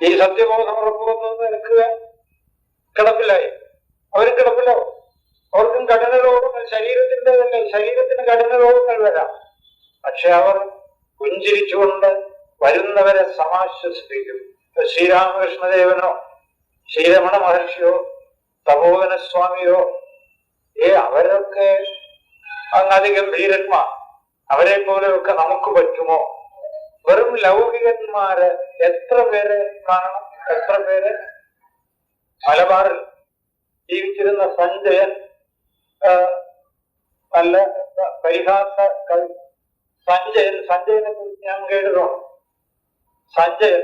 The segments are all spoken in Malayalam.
ഈ സത്യബോധം ഉറപ്പുവന്നു നിൽക്കുക കിടപ്പിലായി അവരും കിടപ്പിലാവും അവർക്കും കഠിന രോഗങ്ങൾ ശരീരത്തിന്റെ തന്നെ ശരീരത്തിന് കഠിന രോഗങ്ങൾ വരാം. പക്ഷെ അവർ പുഞ്ചിരിച്ചുകൊണ്ട് വരുന്നവരെ സമാശ്വസിപ്പിക്കും. ശ്രീരാമകൃഷ്ണദേവനോ ശ്രീരമണ മഹർഷിയോ തപോവന സ്വാമിയോ ഏ അവരൊക്കെ അങ്ങധികം ധീരന്മാർ. അവരെ പോലെയൊക്കെ നമുക്ക് പറ്റുമോ? വെറും ലൗകികന്മാര് എത്ര പേരെ കാണണം എത്ര പേര്? മലബാറിൽ ജീവിച്ചിരുന്ന സഞ്ജയൻ നല്ല പരിഹാസ സഞ്ജയൻ സഞ്ജയനെ കുറിച്ച് ഞാൻ കേട്ടതോ സഞ്ജയൻ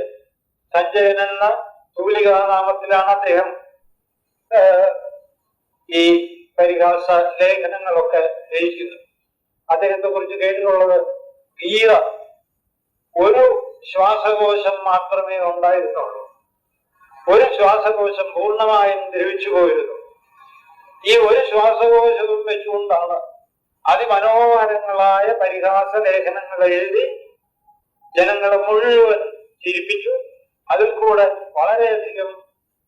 സഞ്ജയൻ എന്ന തൂലികാനാമത്തിലാണ് അദ്ദേഹം ഈ പരിഹാസ ലേഖനങ്ങളൊക്കെ രചിക്കുന്നത്. അദ്ദേഹത്തെ കുറിച്ച് കേട്ടിട്ടുള്ളത് ഗീത ഒരു ശ്വാസകോശം മാത്രമേ ഉണ്ടായിരുന്നുള്ളൂ. ഒരു ശ്വാസകോശം പൂർണമായും ദ്രവിച്ചു പോയിരുന്നു. ഈ ഒരു ശ്വാസകോശവും വെച്ചുകൊണ്ടാണ് അതിമനോഹരങ്ങളായ പരിഹാസ ലേഖനങ്ങൾ എഴുതി ജനങ്ങളെ മുഴുവൻ ചിരിപ്പിച്ചു. അതിൽ കൂടെ വളരെയധികം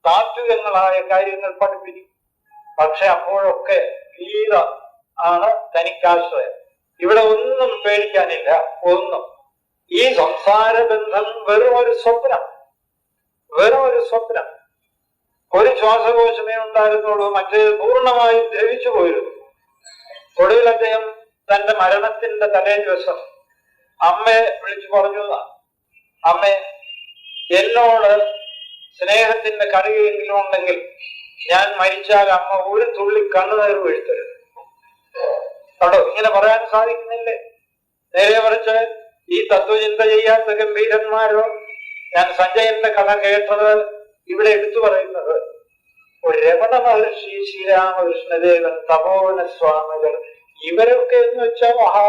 താത്വികങ്ങളായ കാര്യങ്ങൾ പഠിപ്പിച്ചു. പക്ഷെ അപ്പോഴൊക്കെ ഗീത ആണ് തനിക്കാശ്രയം. ഇവിടെ ഒന്നും പേടിക്കാനില്ല. ഒന്നും. ഈ സംസാര ബന്ധം വെറും ഒരു സ്വപ്നം. വെറും ഒരു സ്വപ്നം. ഒരു ശ്വാസകോശമേ ഉണ്ടായിരുന്നുള്ളൂ മറ്റേത് പൂർണമായും ദ്രവിച്ചു പോയിരുന്നു. ഒടുവിൽ അദ്ദേഹം തന്റെ മരണത്തിന്റെ തലേ ദിവസം അമ്മയെ വിളിച്ചു പറഞ്ഞു അമ്മേ എന്നോട് സ്നേഹത്തിന്റെ കറിയെങ്കിലും ഉണ്ടെങ്കിൽ ഞാൻ മരിച്ചാൽ അമ്മ ഒരു തുള്ളി കണ്ണുനീർ വീഴ്ത്തരുത്. കേട്ടോ ഇങ്ങനെ പറയാൻ സാധിക്കുന്നില്ലേ? നേരെ മറിച്ച് ഈ തത്വചിന്ത ചെയ്യാത്ത ഗംഭീരന്മാരോ ഞാൻ സഞ്ജയന്റെ കഥ കേട്ടത് ഇവിടെ എടുത്തു പറയുന്നത് ഒരു രമണ മഹർഷി ശ്രീരാമകൃഷ്ണദേവൻ തപോവന സ്വാമികൾ ഇവരൊക്കെ എന്ന് വെച്ചാൽ മഹാ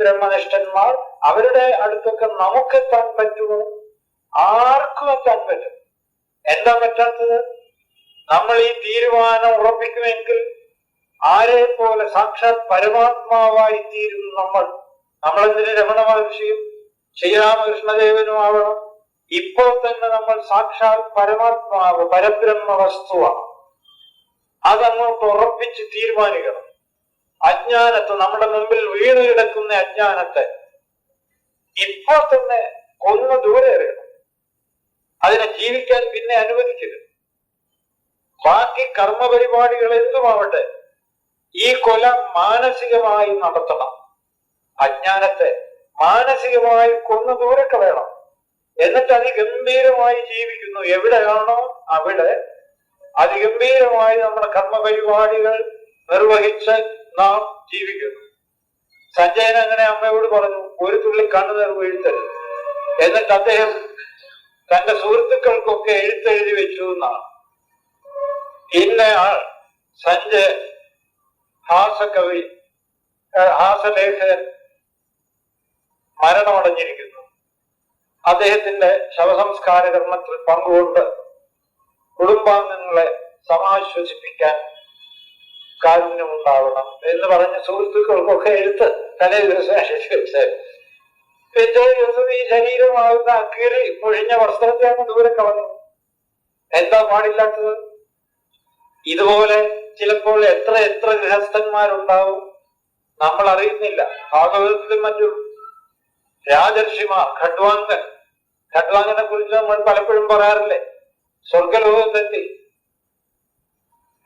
ബ്രഹ്മനിഷ്ഠന്മാർ അവരുടെ അടുത്തൊക്കെ നമുക്കെത്താൻ പറ്റുമോ? ആർക്കും എത്താൻ പറ്റും. എന്താ പറ്റാത്തത്? നമ്മൾ ഈ തീരുമാനം ഉറപ്പിക്കുമെങ്കിൽ ആരെ പോലെ സാക്ഷാത് പരമാത്മാവായി തീരും നമ്മൾ. നമ്മളെന്തിന് രമണ മഹർഷിയും ശ്രീരാമകൃഷ്ണദേവനും ആവണം? ഇപ്പോൾ തന്നെ നമ്മൾ സാക്ഷാൽ പരമാത്മാവ് പരബ്രഹ്മ വസ്തുവാണ് അതങ്ങോട്ട് ഉറപ്പിച്ച് തീരുമാനിക്കണം. അജ്ഞാനത്തെ നമ്മുടെ മുമ്പിൽ വീണ് കിടക്കുന്ന അജ്ഞാനത്തെ ഇപ്പോൾ തന്നെ കൊന്നു ദൂരെ എറിയണം അതിനെ ജീവിക്കാൻ പിന്നെ അനുവദിക്കരുത്. ബാക്കി കർമ്മപരിപാടികൾ എന്തുമാവട്ടെ ഈ കൊല മാനസികമായി നടത്തണം. അജ്ഞാനത്തെ മാനസികമായി കൊന്നു ദൂരെ കളയണം എന്നിട്ട് അതിഗംഭീരമായി ജീവിക്കുന്നു. എവിടെയാണോ അവിടെ അതിഗംഭീരമായി നമ്മുടെ കർമ്മ പരിപാടികൾ നിർവഹിച്ച് നാം ജീവിക്കുന്നു. സഞ്ജയൻ അങ്ങനെ അമ്മയോട് പറഞ്ഞു ഒരു തുള്ളി കണ്ണു വീഴ്ത്തരുത് എന്നിട്ട് അദ്ദേഹം തന്റെ സുഹൃത്തുക്കൾക്കൊക്കെ എഴുത്തെഴുതി വെച്ചു എന്നാണ്. ഇന്നയാൾ സഞ്ജയ് ഹാസകവി ഹാസലേഖകൻ മരണമടഞ്ഞിരിക്കുന്നു. അദ്ദേഹത്തിന്റെ ശവസംസ്കാര കർമ്മത്തിൽ പങ്കുകൊണ്ട് കുടുംബാംഗങ്ങളെ സമാശ്വസിപ്പിക്കാൻ കാരുണ്യമുണ്ടാവണം എന്ന് പറഞ്ഞ സുഹൃത്തുക്കൾക്കൊക്കെ എഴുത്ത് തലേ ദിവസം ഈ ശരീരമാകുന്ന അക്കീറി പൊഴിഞ്ഞ വസ്ത്രത്തെ അങ്ങ് ദൂരെ കളഞ്ഞു. എന്താ പാടില്ലാത്തത്? ഇതുപോലെ ചിലപ്പോൾ എത്ര എത്ര ഗൃഹസ്ഥന്മാരുണ്ടാവും. നമ്മൾ അറിയുന്നില്ല. ഭാഗവതത്തിലും മറ്റും രാജർഷിമാർ ഖഡ്വാങ്കൻ ഖഡ്വാങ്കനെ കുറിച്ച് നമ്മൾ പലപ്പോഴും പറയാറില്ലേ? സ്വർഗലോകത്തെത്തി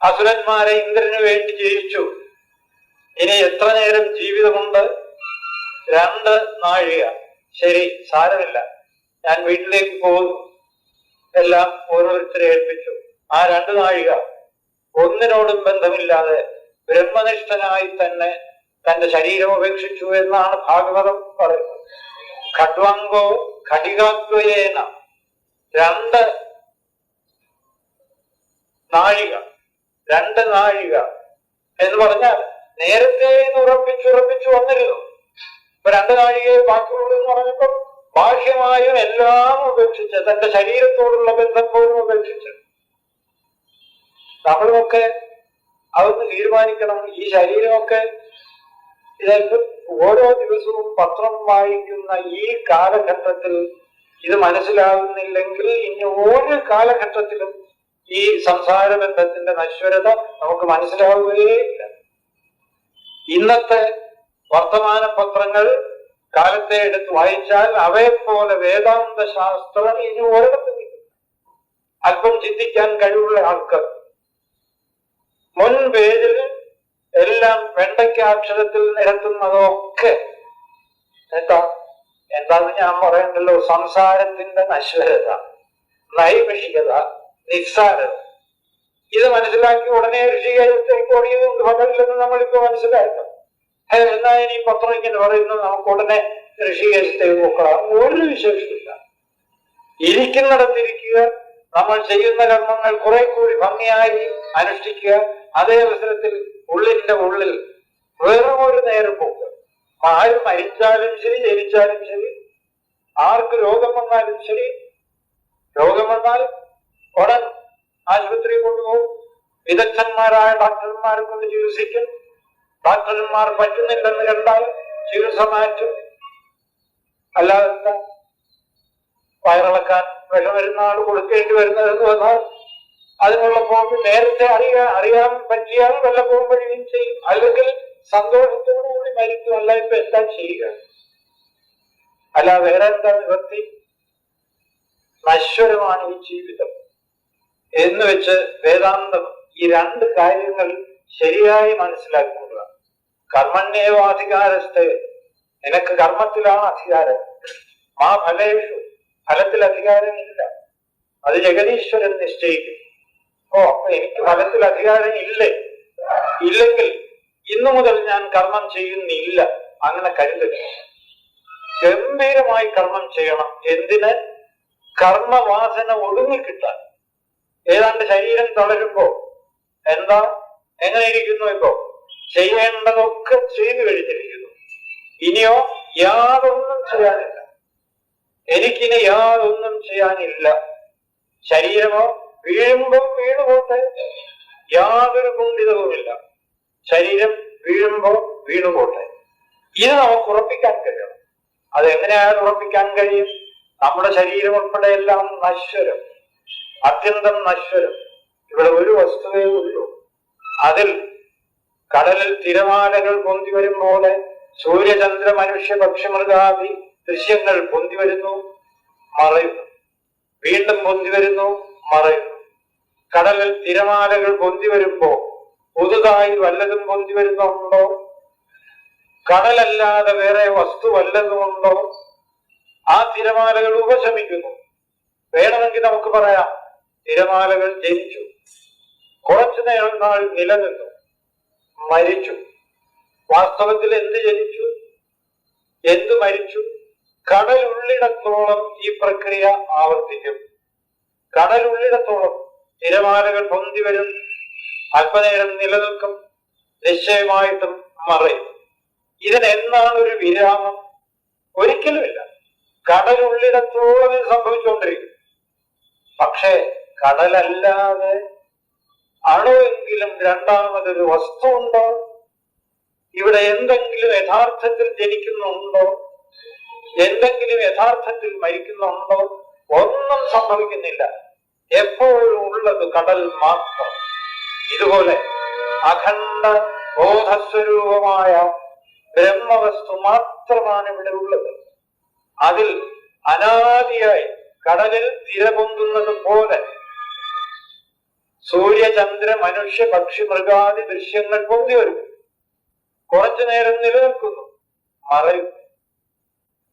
അസുരന്മാരെ ഇന്ദ്രന് വേണ്ടി ജയിച്ചു ഇനി എത്ര നേരം ജീവിതമുണ്ട്? രണ്ട് നാഴിക. ശരി സാരമില്ല. ഞാൻ വീട്ടിലേക്ക് പോകുന്നു എല്ലാം ഓരോരുത്തരെ ഏൽപ്പിച്ചു. ആ രണ്ട് നാഴിക ഒന്നിനോടും ബന്ധമില്ലാതെ ബ്രഹ്മനിഷ്ഠനായി തന്നെ തന്റെ ശരീരം ഉപേക്ഷിച്ചു എന്നാണ് ഭാഗവതം പറയുന്നത്. ഖഡ്വാങ്കോ ഖടികാദ്വയേന രണ്ട് നാഴിക രണ്ട് നാഴിക എന്ന് പറഞ്ഞാൽ നേരത്തെ ഇത് ഉറപ്പിച്ചു ഉറപ്പിച്ചു വന്നിരുന്നു. ഇപ്പൊ രണ്ട് നാഴികയെ ബാക്കിയുള്ളൂ എന്ന് പറഞ്ഞപ്പോ ബാഹ്യമായും എല്ലാം ഉപേക്ഷിച്ച് തന്റെ ശരീരത്തോടുള്ള ബന്ധം പോലും ഉപേക്ഷിച്ച്. നമ്മളുമൊക്കെ അതൊന്ന് തീരുമാനിക്കണം. ഈ ശരീരമൊക്കെ ഇതായിട്ട് ഓരോ ദിവസവും പത്രം വായിക്കുന്ന ഈ കാലഘട്ടത്തിൽ ഇത് മനസ്സിലാകുന്നില്ലെങ്കിൽ ഇനി ഒരു കാലഘട്ടത്തിലും ഈ സംസാര ബന്ധത്തിന്റെ നശ്വരത നമുക്ക് മനസ്സിലാവുകയില്ല ഇന്നത്തെ വർത്തമാന പത്രങ്ങൾ കാലത്തെ എടുത്ത് വായിച്ചാൽ അവയെപ്പോലെ വേദാന്ത ശാസ്ത്രം ഇനി ഒരിടത്തും ഇല്ല. അല്പം ചിന്തിക്കാൻ കഴിവുള്ള ആൾക്കാർ മുൻ എല്ലാം വെണ്ടയ്ക്ക അക്ഷരത്തിൽ നിരത്തുന്നതൊക്കെ എന്താ എന്താന്ന് ഞാൻ പറയണ്ടല്ലോ? സംസാരത്തിന്റെ നശ്വരത നൈമിഷികത നിസ്സാരത. ഇത് മനസ്സിലാക്കി ഉടനെ ഋഷികേശത്തേക്ക് ഓടിയതുകൊണ്ട് ഫലമില്ലെന്ന് നമ്മളിപ്പോ മനസ്സിലാക്കണം ഹേ, എന്നാ ഇനി പത്രം ഇങ്ങനെ പറയുന്നത് നമുക്ക് ഉടനെ ഋഷികേശത്തേക്ക് നോക്കാം. ഒരു വിശേഷമില്ല ഇരിക്കുന്നിടത്തിരിക്കുക നമ്മൾ ചെയ്യുന്ന കർമ്മങ്ങൾ കുറെ കൂടി ഭംഗിയായി അനുഷ്ഠിക്കുക അതേ അവസരത്തിൽ ഉള്ളിന്റെ ഉള്ളിൽ വെറും ഒരു നേരം പോക്ക് ആര് മരിച്ചാലും ശരി ജനിച്ചാലും ശരി ആർക്ക് രോഗം വന്നാലും ശരി രോഗം വന്നാൽ ഉടൻ ആശുപത്രിയിൽ കൊണ്ടുപോകും. വിദഗ്ധന്മാരായ ഡോക്ടർമാരെ കൊണ്ട് ചികിത്സിക്കും. ഡോക്ടർമാർ പറ്റുന്നില്ലെന്ന് കണ്ടാൽ ചികിത്സ മാറ്റും. അല്ലാതെ വയറിളക്കാൻ വിഷമരുന്ന ആൾ കൊടുക്കേണ്ടി വരുന്നതെന്ന് വന്നാൽ അതിനുള്ള പോക്ക് നേരത്തെ അറിയാൻ അറിയാൻ പറ്റിയാൽ വല്ലപ്പോഴും വഴിയും ചെയ്യും. അല്ലെങ്കിൽ സന്തോഷത്തോടു കൂടി മരിക്കും. അല്ല ഇപ്പൊ എന്താ ചെയ്യുക? അല്ല വേറെ എന്താ നിവർത്തി? നശ്വരമാണ് ഈ ജീവിതം. എന്ന് വെച്ച് വേദാന്തം ഈ രണ്ട് കാര്യങ്ങൾ ശരിയായി മനസ്സിലാക്കുക. കർമ്മണ്യേവാധികാരസ്ഥ നിനക്ക് കർമ്മത്തിലാണ് അധികാരം. മാ ഫലേഷു ഫലത്തിൽ അധികാരമില്ല. അത് ജഗദീശ്വരൻ നിശ്ചയിക്കും. ഓ എനിക്ക് ഫലത്തിൽ അധികാരം ഇല്ലേ? ഇല്ലെങ്കിൽ ഇന്നു മുതൽ ഞാൻ കർമ്മം ചെയ്യുന്നില്ല. അങ്ങനെ കരുതരുത്. ഗംഭീരമായി കർമ്മം ചെയ്യണം. എന്തിന്? കർമ്മവാസന ഒടുങ്ങിക്കിട്ടാൻ ഏതാണ്ട് ശരീരം തളരുമ്പോ എന്താ? എങ്ങനെ ഇരിക്കുന്നു ഇപ്പോ? ചെയ്യേണ്ടതൊക്കെ ചെയ്തു കഴിഞ്ഞിരിക്കുന്നു. ഇനിയോ യാതൊന്നും ചെയ്യാനില്ല. എനിക്കിനി യാതൊന്നും ചെയ്യാനില്ല. ശരീരമോ വീഴുമ്പോ വീണുപോട്ടെ? യാതൊരു കുണ്ഠിതവുമില്ല ശരീരം വീഴുമ്പോ വീണുപോട്ടെ. ഇത് നമുക്ക് ഉറപ്പിക്കാൻ കഴിയണം. അതെങ്ങനെയാണ് ഉറപ്പിക്കാൻ കഴിയും. നമ്മുടെ ശരീരം ഉൾപ്പെടെ എല്ലാം നശ്വരം അത്യന്തം നശ്വരം. ഇവിടെ ഒരു വസ്തുവേ ഉള്ളൂ. അതിൽ കടലിൽ തിരമാലകൾ പൊന്തി വരും പോലെ സൂര്യചന്ദ്ര മനുഷ്യ പക്ഷിമൃഗാദി ദൃശ്യങ്ങൾ പൊന്തി വരുന്നു മറയുന്നു. വീണ്ടും പൊന്തി വരുന്നു മറയുന്നു. കടലിൽ തിരമാലകൾ പൊന്തി വരുമ്പോ പുതുതായി വല്ലതും പൊന്തി വരുന്നുണ്ടോ? കടലല്ലാതെ വേറെ വസ്തു വല്ലതുമുണ്ടോ? ആ തിരമാലകൾ ഉപശമിക്കുന്നു. വേണമെങ്കിൽ നമുക്ക് പറയാം തിരമാലകൾ ജനിച്ചു. കുറച്ചു നേരം നാൾ നിലനിന്നു. മരിച്ചു. വാസ്തവത്തിൽ എന്ത് ജനിച്ചു? എന്ത് മരിച്ചു? കടലുള്ളിടത്തോളം ഈ പ്രക്രിയ ആവർത്തിക്കും. കടലുള്ളിടത്തോളം തിരമാലകൾ പൊന്തി വരും. അല്പനേരം നിലനിൽക്കും. നിശ്ചയമായിട്ടും മറയും. ഇതിന് എന്നാണ് ഒരു വിരാമം? ഒരിക്കലുമില്ല. കടലുള്ളിടത്തോളം ഇത് സംഭവിച്ചുകൊണ്ടിരിക്കും. പക്ഷേ കടലല്ലാതെ അണുവെങ്കിലും രണ്ടാമതൊരു വസ്തു ഉണ്ടോ ഇവിടെ എന്തെങ്കിലും യഥാർത്ഥത്തിൽ ജനിക്കുന്നുണ്ടോ? എന്തെങ്കിലും യഥാർത്ഥത്തിൽ മരിക്കുന്നുണ്ടോ? ഒന്നും സംഭവിക്കുന്നില്ല. എപ്പോഴും ഉള്ളത് കടൽ മാത്രം. ഇതുപോലെ അഖണ്ഡ ബോധസ്വരൂപമായ ബ്രഹ്മവസ്തു മാത്രമാണ് ഇവിടെ ഉള്ളത്. അതിൽ അനാദിയായി കടലിൽ തിരപൊന്തുന്നത് പോലെ സൂര്യചന്ദ്ര മനുഷ്യ പക്ഷി മൃഗാദി ദൃശ്യങ്ങൾ പൊന്തി വരും. കുറച്ചു നേരം നിലനിൽക്കുന്നു മറയും.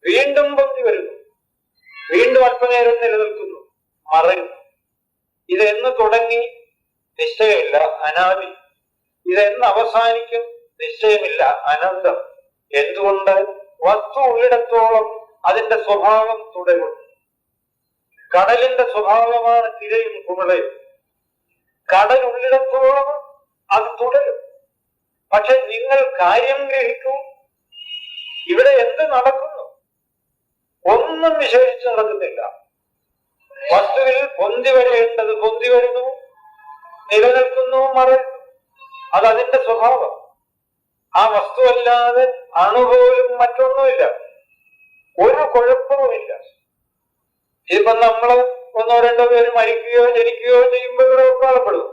വീണ്ടും പൊന്തി വരുന്നു. വീണ്ടും അല്പനേരം നിലനിൽക്കുന്നു മറയുന്നു ഇതെന്ന് തുടങ്ങി നിശ്ചയമില്ല അനാദി ഇതെന്ന് അവസാനിക്കും നിശ്ചയമില്ല അനന്തം. എന്തുകൊണ്ട്? വസ്തു ഉള്ളിടത്തോളം അതിന്റെ സ്വഭാവം തുടരും കടലിന്റെ സ്വഭാവമാണ് തിരയും കുമിളയും. കടൽ ഉള്ളിടത്തോളം അത് തുടരും. പക്ഷെ നിങ്ങൾ കാര്യം ഗ്രഹിക്കൂ. ഇവിടെ എന്ത് നടക്കുന്നു? ഒന്നും വിശേഷിച്ച് നടക്കുന്നില്ല. വസ്തുവിൽ പൊന്തി വരേണ്ടത് പൊന്തി വരുന്നു. നിലനിൽക്കുന്നു മറയുന്നു അത് അതിന്റെ സ്വഭാവം. ആ വസ്തുവല്ലാതെ അണുപോലും മറ്റൊന്നുമില്ല. ഒരു കുഴപ്പവുമില്ല. ഇപ്പൊ നമ്മൾ ഒന്നോ രണ്ടോ പേര് മരിക്കുകയോ ജനിക്കുകയോ ചെയ്യുമ്പോൾ ഇവിടെ കാണപ്പെടും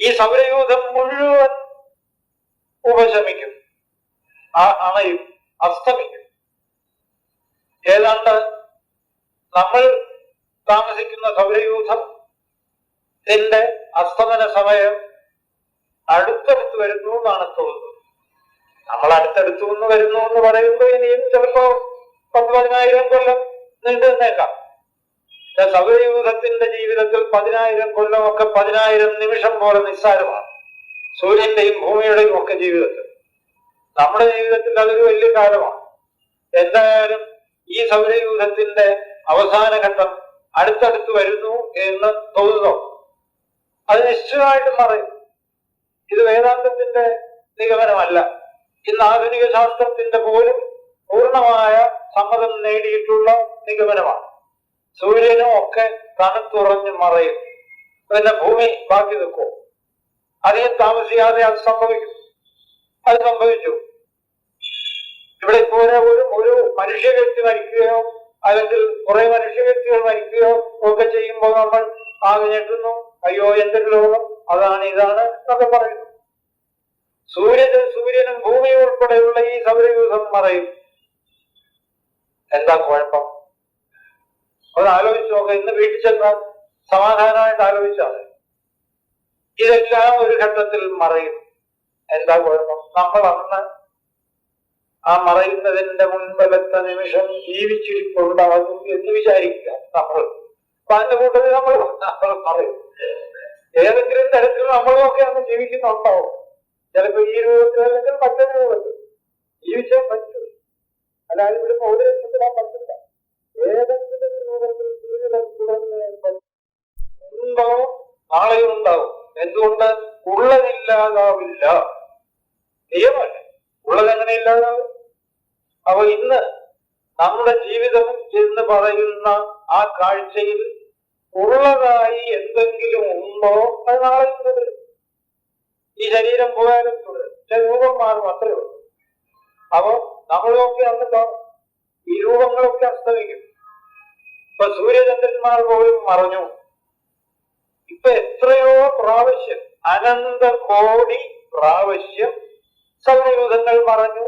ഈ സൗരയൂഥം മുഴുവൻ ഉപശമിക്കും. ആ അണയും അസ്തമിക്കും. ഏതാണ്ട് നമ്മൾ താമസിക്കുന്ന സൗരയൂഥം ഇതിന്റെ അസ്തമന സമയം അടുത്തടുത്ത് വരുന്നു എന്നാണ് തോന്നുന്നത്. നമ്മൾ അടുത്തടുത്തു നിന്ന് വരുന്നു എന്ന് പറയുമ്പോൾ ഇനിയും ചിലപ്പോ പത്ത് പതിനായിരം കൊല്ലം നീണ്ടു നിന്നേക്കാം. സൗരയൂഥത്തിന്റെ ജീവിതത്തിൽ പതിനായിരം കൊല്ലമൊക്കെ പതിനായിരം നിമിഷം പോലെ നിസ്സാരമാണ്. സൂര്യന്റെയും ഭൂമിയുടെയും ഒക്കെ ജീവിതത്തിൽ. നമ്മുടെ ജീവിതത്തിൽ അതൊരു വലിയ കാലമാണ്. എന്തായാലും ഈ സൗരയൂഥത്തിന്റെ അവസാന ഘട്ടം അടുത്തടുത്ത് വരുന്നു എന്ന് തോന്നുന്നു അത് നിശ്ചയമായിട്ടും പറയും. ഇത് വേദാന്തത്തിന്റെ നിഗമനമല്ല. ഇന്ന് ആധുനിക ശാസ്ത്രത്തിന്റെ പോലും പൂർണമായ സമ്മതം നേടിയിട്ടുള്ള നിഗമനമാണ്. സൂര്യനും ഒക്കെ തണുത്തുറഞ്ഞ് മറയും. പിന്നെ ഭൂമി ബാക്കി നിൽക്കും. അധികം താമസിയാതെ അത് സംഭവിക്കും. അത് സംഭവിച്ചു. ഇവിടെ ഇപ്പോലെ ഒരു ഒരു മനുഷ്യ വ്യക്തി മരിക്കുകയോ അല്ലെങ്കിൽ കുറെ മനുഷ്യ വ്യക്തികൾ മരിക്കുകയോ ഒക്കെ ചെയ്യുമ്പോൾ നമ്മൾ ആകെ ഞെട്ടുന്നു. അയ്യോ എന്തൊരു ലോകം. അതാണ് ഇതാണ് എന്നൊക്കെ പറയുന്നു. സൂര്യനും സൂര്യനും ഭൂമിയും ഉൾപ്പെടെയുള്ള ഈ സൗരയൂഥം മറയും എന്താ കുഴപ്പം? അത് ആലോചിച്ച് നോക്കാം. ഇന്ന് വീട്ടിൽ ചെന്നാൽ സമാധാനമായിട്ട് ആലോചിച്ചാൽ. ഇതെല്ലാം ഒരു ഘട്ടത്തിൽ മറയും. എന്താ കുഴപ്പം? നമ്മൾ അന്ന് ആ മറയുന്നതിന്റെ മുൻപലത്തെ നിമിഷം ജീവിച്ചിരിപ്പുണ്ടാകും എന്ന് വിചാരിക്കുക നമ്മൾ. അപ്പൊ അതിന്റെ കൂട്ടത്തിൽ നമ്മൾ നമ്മൾ പറയും. ഏതെങ്കിലും തരത്തിൽ നമ്മളൊക്കെ അന്ന് ജീവിക്കുന്നുണ്ടാവും ചിലപ്പോ ഈ രൂപത്തിൽ അല്ലെങ്കിൽ മറ്റൊരു രൂപത്തിൽ ജീവിച്ചേ പറ്റൂ. അല്ലാതെ ഇവിടെ ഒരു രക്ഷപ്പെടാൻ പറ്റില്ല. ഏതെങ്കിലും രൂപത്തിൽ ജീവിതം തുടർന്ന് ഉണ്ടാവും നാളെയും ഉണ്ടാവും എന്തുകൊണ്ട്? ഉള്ളതില്ലാതാവില്ല. നിയമമല്ല. ഉള്ളതെങ്ങനെ ഇല്ലാതാവും അപ്പൊ ഇന്ന് നമ്മുടെ ജീവിതം എന്ന് പറയുന്ന ആ കാഴ്ചയിൽ ഉള്ളതായി എന്തെങ്കിലും ഉണ്ടോ അത് നാളെ തുടരും ഈ ശരീരം പോയാലും തുടരും ചില രൂപം മാറും അത്രേ ഉള്ളൂ. അപ്പൊ നമ്മളൊക്കെ അന്ന് ഈ രൂപങ്ങളൊക്കെ അസ്തമിക്കും. ഇപ്പൊ സൂര്യചന്ദ്രന്മാർ പോലും മറഞ്ഞു. ഇപ്പൊ എത്രയോ പ്രാവശ്യം അനന്ത കോടി പ്രാവശ്യം സൗരയൂഥങ്ങൾ മറഞ്ഞു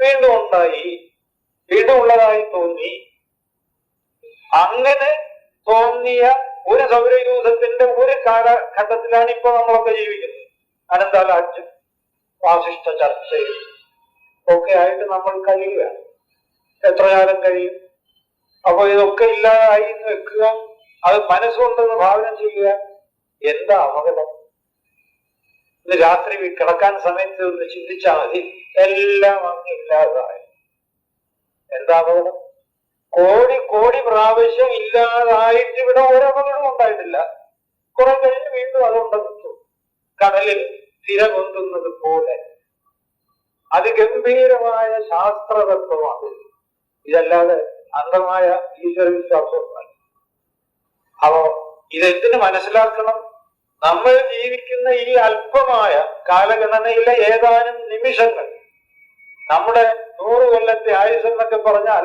വീണ്ടും ഉണ്ടായി. വീണ്ടും ഉള്ളതായി തോന്നി. അങ്ങനെ തോന്നിയ ഒരു സൗരയൂഥത്തിന്റെ ഒരു കാലഘട്ടത്തിലാണ് ഇപ്പൊ നമ്മളൊക്കെ ജീവിക്കുന്നത്. അനന്താലാജ്യം വാസിഷ്ഠ ചർച്ചയും ഒക്കെ ആയിട്ട് നമ്മൾ കഴിയുക. എത്ര കാലം കഴിയും? അപ്പൊ ഇതൊക്കെ ഇല്ലാതായി വെക്കുക അത് മനസ്സുകൊണ്ടെന്ന് ഭാവന ചെയ്യുക. എന്താ അപകടം? ഇന്ന് രാത്രി കിടക്കാൻ സമയത്ത് ഒന്ന് ചിന്തിച്ചാൽ മതി. എല്ലാം അങ്ങ് ഇല്ലാതായി എന്താ അപകടം കോടി കോടി പ്രാവശ്യം ഇല്ലാതായിട്ട് ഇവിടെ ഓരോ അപകടവും ഉണ്ടായിട്ടില്ല. കുറെ കഴിഞ്ഞ് വീണ്ടും അതുണ്ടെന്നു കടലിൽ തിര കൊന്തുന്നത് പോലെ. അതിഗംഭീരമായ ശാസ്ത്രതത്വമാണ്. ഇതല്ലാതെ അന്ധമായ ഈശ്വര വിശ്വാസമൊന്നുമല്ല അപ്പോ ഇതെന്തിനു മനസ്സിലാക്കണം? നമ്മൾ ജീവിക്കുന്ന ഈ അല്പമായ കാലഗണനയിലെ ഏതാനും നിമിഷങ്ങൾ നമ്മുടെ നൂറ് കൊല്ലത്തെ ആയുസ് എന്നൊക്കെ പറഞ്ഞാൽ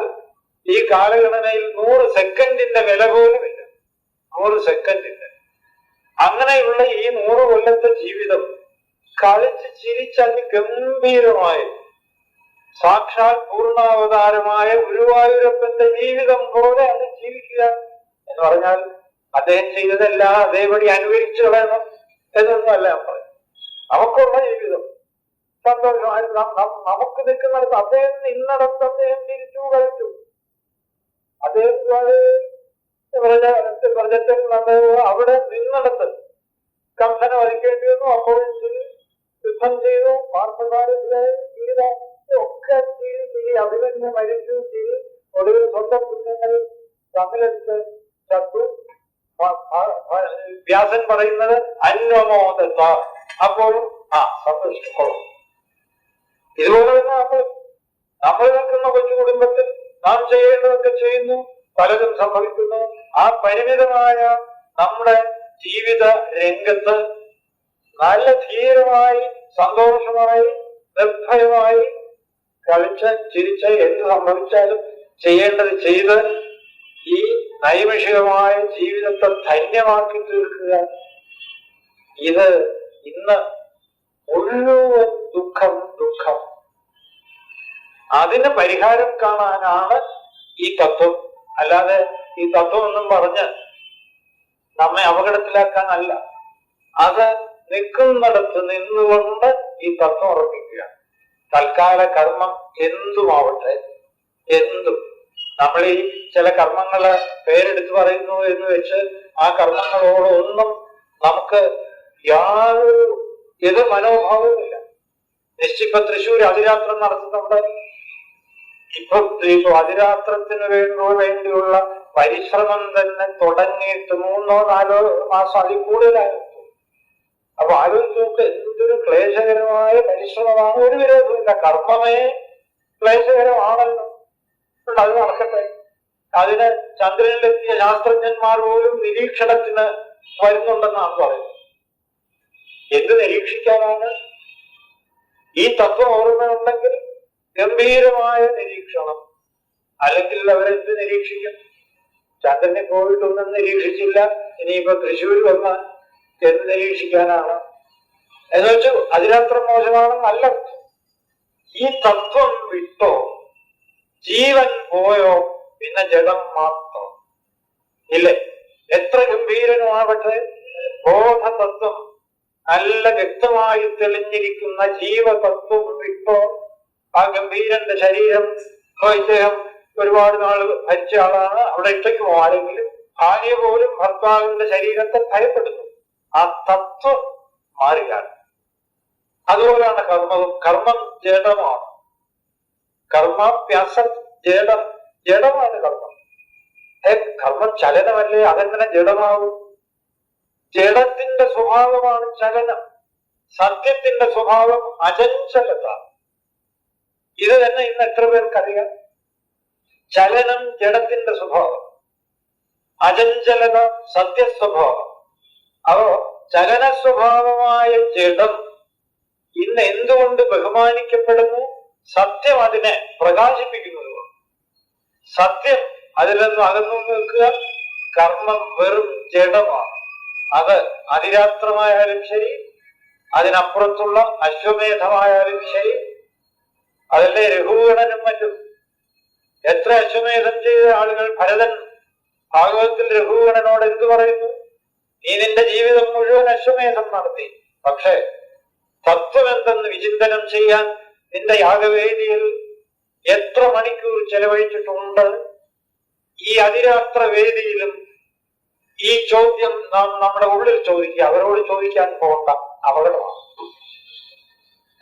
ഈ കാലഗണനയിൽ നൂറ് സെക്കൻഡിന്റെ വില പോലുമില്ല. നൂറ് സെക്കൻഡിന്റെ. അങ്ങനെയുള്ള ഈ നൂറ് കൊല്ലത്തെ ജീവിതം കളിച്ച് ചിരിച്ചതി ഗംഭീരമായി സാക്ഷാൽ പൂർണാവതാരമായ ഗുരുവായൂരപ്പന്റെ ജീവിതം പോലെ അത് ജീവിക്കുക എന്ന് പറഞ്ഞാൽ അദ്ദേഹം ചെയ്തതെല്ലാം അതേപടി അനുകരിച്ചു കളയണം എന്നൊന്നുമല്ല ഞാൻ പറയും നമുക്കുള്ള ജീവിതം സന്തോഷമായി നമുക്ക് നിൽക്കുന്നിടത്ത് അദ്ദേഹം നിന്നിടത്ത് അദ്ദേഹം തിരിച്ചു കളിച്ചു അദ്ദേഹം അവിടെ നിന്നിടത്ത് കമ്പന വഹിക്കേണ്ടി വന്നു. അപ്പോഴും ചിരി യുദ്ധം ചെയ്തു. പാർശ്വകാലത്തിലെ ചെയ്ത. ഒക്കെ ചെയ്ത് അതിൽ അഭിമന്യ മരിച്ചു. ചെയ്ത് ഒടുവിൽ സ്വന്തം കുഞ്ഞുങ്ങൾ തമ്മിലെടുത്ത് ചത്തു. വ്യാസൻ പറയുന്നത് അന്വമോദത്ത അപ്പോഴും ആ സന്തോഷിക്കോളും ഇതുപോലെ തന്നെ നമ്മൾ നമ്മൾ നിൽക്കുന്ന കൊച്ചു കുടുംബത്തിൽ നാം ചെയ്യേണ്ടതൊക്കെ ചെയ്യുന്നു. പലതും സംഭവിക്കുന്നു. ആ പരിമിതമായ നമ്മുടെ ജീവിത രംഗത്ത് നല്ല ധീരമായി സന്തോഷമായി നിർഭയമായി കളിച്ച് ചിരിച്ച് എന്ത് സംഭവിച്ചാലും ചെയ്യേണ്ടത് ചെയ്ത് നൈമിഷികമായ ജീവിതത്തെ ധന്യമാക്കി തീർക്കുക. ഇത് ഇന്ന് മുഴുവൻ ദുഃഖം ദുഃഖം. അതിന് പരിഹാരം കാണാനാണ് ഈ തത്വം. അല്ലാതെ ഈ തത്വം എന്നും പറഞ്ഞ് നമ്മെ അപകടത്തിലാക്കാനല്ല. അത് നിൽക്കുന്നിടത്ത് നിന്നുകൊണ്ട് ഈ തത്വം ഉറപ്പിക്കുക. തൽക്കാല കർമ്മം എന്തുമാവട്ടെ എന്തും. നമ്മൾ ഈ ചില കർമ്മങ്ങൾ പേരെടുത്ത് പറയുന്നു എന്ന് വെച്ച് ആ കർമ്മങ്ങളോടൊന്നും നമുക്ക് യാതൊരു എതിർ മനോഭാവവുമില്ല. നിശ്ചിപ്പ തൃശ്ശൂർ അതിരാത്രം നടത്തുന്നുണ്ട്. ഇപ്പൊ ഇപ്പൊ അതിരാത്രത്തിന് വേണ്ടി വേണ്ടിയുള്ള പരിശ്രമം തന്നെ തുടങ്ങിയിട്ട് മൂന്നോ നാലോ മാസം അതിൽ കൂടുതലായിരുന്നു. അപ്പൊ നോക്ക് എന്തൊരു ക്ലേശകരമായ പരിശ്രമമാണ്? ഒരു വിരോധമില്ല കർമ്മമേ ക്ലേശകരമാണല്ലോ. അത് നടക്കട്ടെ. അതിന് ചന്ദ്രനിലെത്തിയ ശാസ്ത്രജ്ഞന്മാർ പോലും നിരീക്ഷണത്തിന് വരുന്നുണ്ടെന്നാണ് പറയുന്നത്. എന്ത് നിരീക്ഷിക്കാനാണ്? ഈ തത്വം ഓർമ്മയുണ്ടെങ്കിൽ ഗംഭീരമായ നിരീക്ഷണം. അല്ലെങ്കിൽ അവരെന്ത് നിരീക്ഷിക്കും? ചന്ദ്രനെ പോയിട്ടൊന്നും നിരീക്ഷിച്ചില്ല. ഇനിയിപ്പോ തൃശ്ശൂർ വന്ന് എന്ത് നിരീക്ഷിക്കാനാണ്? എന്ന് വെച്ചു അതിനത്ര മോശമാണെന്നല്ല. ഈ തത്വം വിട്ടോ? ജീവൻ പോയോ? പിന്നെ ജഡം മാത്രം. ഇല്ലേ? എത്ര ഗംഭീരനുമാവട്ടെ? ബോധതത്വം നല്ല വ്യക്തമായി തെളിഞ്ഞിരിക്കുന്ന ജീവതത്വം ഇപ്പോ ആ ഗംഭീരന്റെ ശരീരം ഇദ്ദേഹം ഒരുപാട് നാൾ ഭരിച്ച ആളാണ്. അവിടെ ഇട്ടേക്കുമോ ആരെങ്കിലും ഭാര്യ പോലും ഭർത്താവിന്റെ ശരീരത്തെ ഭയപ്പെടുന്നു. ആ തത്വം മാറുകയാണ് അതുപോലെയാണ് കർമ്മവും. കർമ്മം ജഡമാണ്. കർമാഭ്യാസം ജഡം ജഡമാണ് കർമ്മം. കർമ്മം ചലനമല്ലേ? അതെങ്ങനെ ജഡമാവും? ജഡത്തിന്റെ സ്വഭാവമാണ് ചലനം. സത്യത്തിന്റെ സ്വഭാവം അചഞ്ചലത. ഇത് തന്നെ ഇന്ന് എത്ര പേർക്കറിയാം? ചലനം ജഡത്തിന്റെ സ്വഭാവം. അചഞ്ചലത സത്യസ്വഭാവം. അപ്പോ ചലന സ്വഭാവമായ ജഡം ഇന്ന് എന്തുകൊണ്ട് ബഹുമാനിക്കപ്പെടുന്നു? സത്യം അതിനെ പ്രകാശിപ്പിക്കുന്നത് സത്യം അതിൽ നിന്ന് അകന്നു നിൽക്കുക കർമ്മം വെറും ജഡമാണ്. അത് അതിരാത്രമായാലും ശരി അതിനപ്പുറത്തുള്ള അശ്വമേധമായാലും ശരി അതല്ലേ രഘുഗണനും മറ്റും. എത്ര അശ്വമേധം ചെയ്ത ആളുകൾ ഭരതൻ ഭാഗവത്തിൽ രഘുഗണനോട് എന്തു പറയുന്നു? നീ നിന്റെ ജീവിതം മുഴുവൻ അശ്വമേധം നടത്തി. പക്ഷെ തത്വം എന്തെന്ന് വിചിന്തനം ചെയ്യാൻ നിന്റെ യാഗവേദിയിൽ എത്ര മണിക്കൂർ ചെലവഴിച്ചിട്ടുണ്ട്? ഈ അതിരാത്ര വേദിയിലും ഈ ചോദ്യം നാം നമ്മുടെ ഉള്ളിൽ ചോദിക്കുക. അവരോട് ചോദിക്കാൻ പോകണ്ട അപകടമാണ്.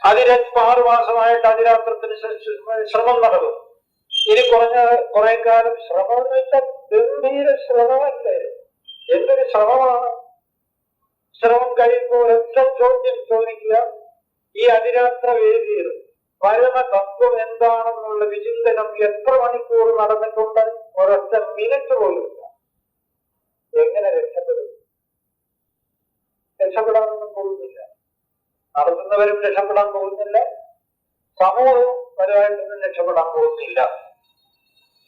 അതിരപ്പ് ആറു മാസമായിട്ട് അതിരാത്രത്തിന് ശ്ര- ശ്രമം നടന്നു. ഇനി കുറഞ്ഞ കുറെ കാലം ശ്രമം എന്ന് വെച്ചാൽ ഗംഭീര ശ്രമമല്ലേ? എന്തൊരു ശ്രമമാണ്? ശ്രമം കഴിയുമ്പോൾ ഒറ്റ ചോദ്യം ചോദിക്കുക. ഈ അതിരാത്ര വേദിയിൽ പരമതത്വം എന്താണെന്നുള്ള വിചിന്തനം എത്ര മണിക്കൂർ നടന്നിട്ടുണ്ട്? ഒരൊറ്റ മിനിറ്റ് പോലും എങ്ങനെ രക്ഷപ്പെടും? രക്ഷപ്പെടാനൊന്നും പോകുന്നില്ല. നടത്തുന്നവരും രക്ഷപ്പെടാൻ പോകുന്നില്ല. സമൂഹവും പരമായിട്ടൊന്നും രക്ഷപ്പെടാൻ പോകുന്നില്ല.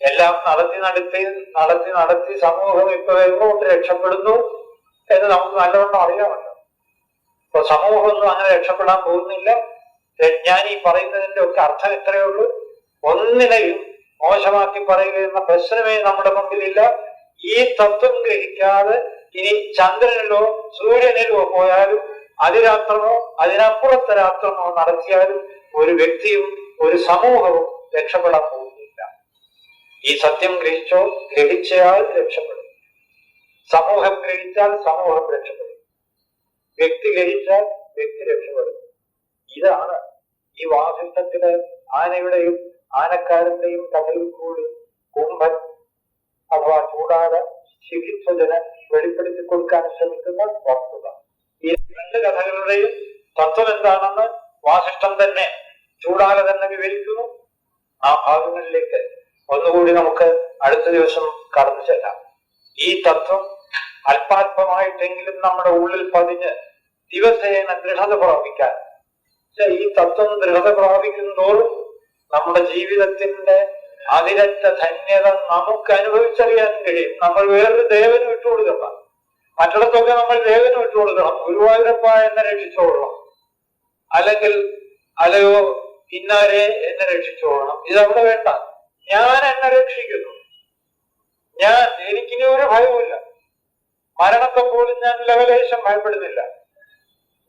എല്ലാം നടത്തി നടത്തി നടത്തി നടത്തി സമൂഹം ഇപ്പൊ എങ്ങോട്ട് രക്ഷപ്പെടുന്നു എന്ന് നമുക്ക് നല്ലവണ്ണം അറിയാമല്ലോ. ഇപ്പൊ സമൂഹമൊന്നും അങ്ങനെ രക്ഷപ്പെടാൻ പോകുന്നില്ല. ഞാൻ ഈ പറയുന്നതിന്റെ ഒക്കെ അർത്ഥം എത്രയേ ഉള്ളൂ. ഒന്നിനെയും മോശമാക്കി പറയുക എന്ന പ്രശ്നമേ നമ്മുടെ മുമ്പിലില്ല. ഈ തത്വം ഗ്രഹിക്കാതെ ഇനി ചന്ദ്രനിലോ സൂര്യനിലോ പോയാലും അതിരാത്രമോ അതിനപ്പുറത്തെ രാത്രമോ നടത്തിയാലും ഒരു വ്യക്തിയും ഒരു സമൂഹവും രക്ഷപ്പെടാൻ പോകുന്നില്ല. ഈ സത്യം ഗ്രഹിച്ചോ ഗ്രഹിച്ചയാൾ രക്ഷപ്പെടും. സമൂഹം ഗ്രഹിച്ചാൽ സമൂഹം രക്ഷപ്പെടും. വ്യക്തി ഗ്രഹിച്ചാൽ വ്യക്തി രക്ഷപ്പെടും. ഇതാണ് ഈ വാസിഷ്ടത്തിൽ ആനയുടെയും ആനക്കാരന്റെയും കഥയിൽ കൂടി കുംഭൻ അഥവാ ചൂടാതെ ശിഖിത്വജന് വെളിപ്പെടുത്തി കൊടുക്കാൻ ശ്രമിക്കുന്ന വസ്തുത. ഈ രണ്ട് കഥകളുടെയും തത്വം എന്താണെന്ന് വാസിഷ്ടം തന്നെ ചൂടാതെ തന്നെ വിവരിക്കുന്നു. ആ ഭാഗങ്ങളിലേക്ക് ഒന്നുകൂടി നമുക്ക് അടുത്ത ദിവസം കടന്നു ചെല്ലാം. ഈ തത്വം അല്പാൽപമായിട്ടെങ്കിലും നമ്മുടെ ഉള്ളിൽ പതിഞ്ഞ് ദിവസേന ദൃഢത പ്രാപിക്കാൻ ഈ തത്വം ദൃഢത പ്രാപിക്കുന്തോറും നമ്മുടെ ജീവിതത്തിന്റെ അതിരറ്റ ധന്യത നമുക്ക് അനുഭവിച്ചറിയാൻ കഴിയും. നമ്മൾ വേറൊരു ദേവന് വിട്ടുകൊടുക്കണം മറ്റിടത്തൊക്കെ നമ്മൾ ദേവന് വിട്ടുകൊടുക്കണം ഗുരുവായൂരപ്പ എന്നെ രക്ഷിച്ചോളണം അല്ലെങ്കിൽ അലയോ ഇന്നാരെ എന്നെ രക്ഷിച്ചോളണം ഇതവിടെ വേണ്ട. ഞാൻ എന്നെ രക്ഷിക്കുന്നു. ഞാൻ എനിക്കിനി ഒരു ഭയവുമില്ല. മരണത്തെ പോലും ഞാൻ ലവലേശം ഭയപ്പെടുന്നില്ല.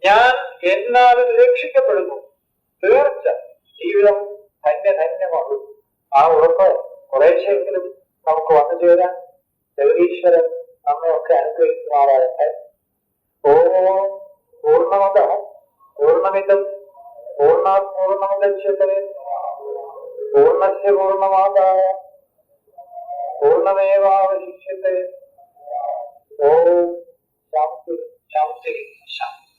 ഞാൻ എന്നാൽ രക്ഷിക്കപ്പെടുന്നു. തീർച്ച. ജീവിതം ധന്യ ധന്യമാകും. ആ ഉറപ്പ് കുറേശ്ശെങ്കിലും നമുക്ക് വന്നു ചേരാൻ ജഗദീശ്വരൻ നമ്മയൊക്കെ അനുഗ്രഹിക്കുമാറാകട്ടെ. ഓരോ പൂർണമത പൂർണമിതം പൂർണ പൂർണമുദക്ഷ്യത്തെ പൂർണശ പൂർണമാതായ പൂർണമേവാവശിഷ്യത്തെ ഓം ശാന്തി ശാന്തി ശാന്തി.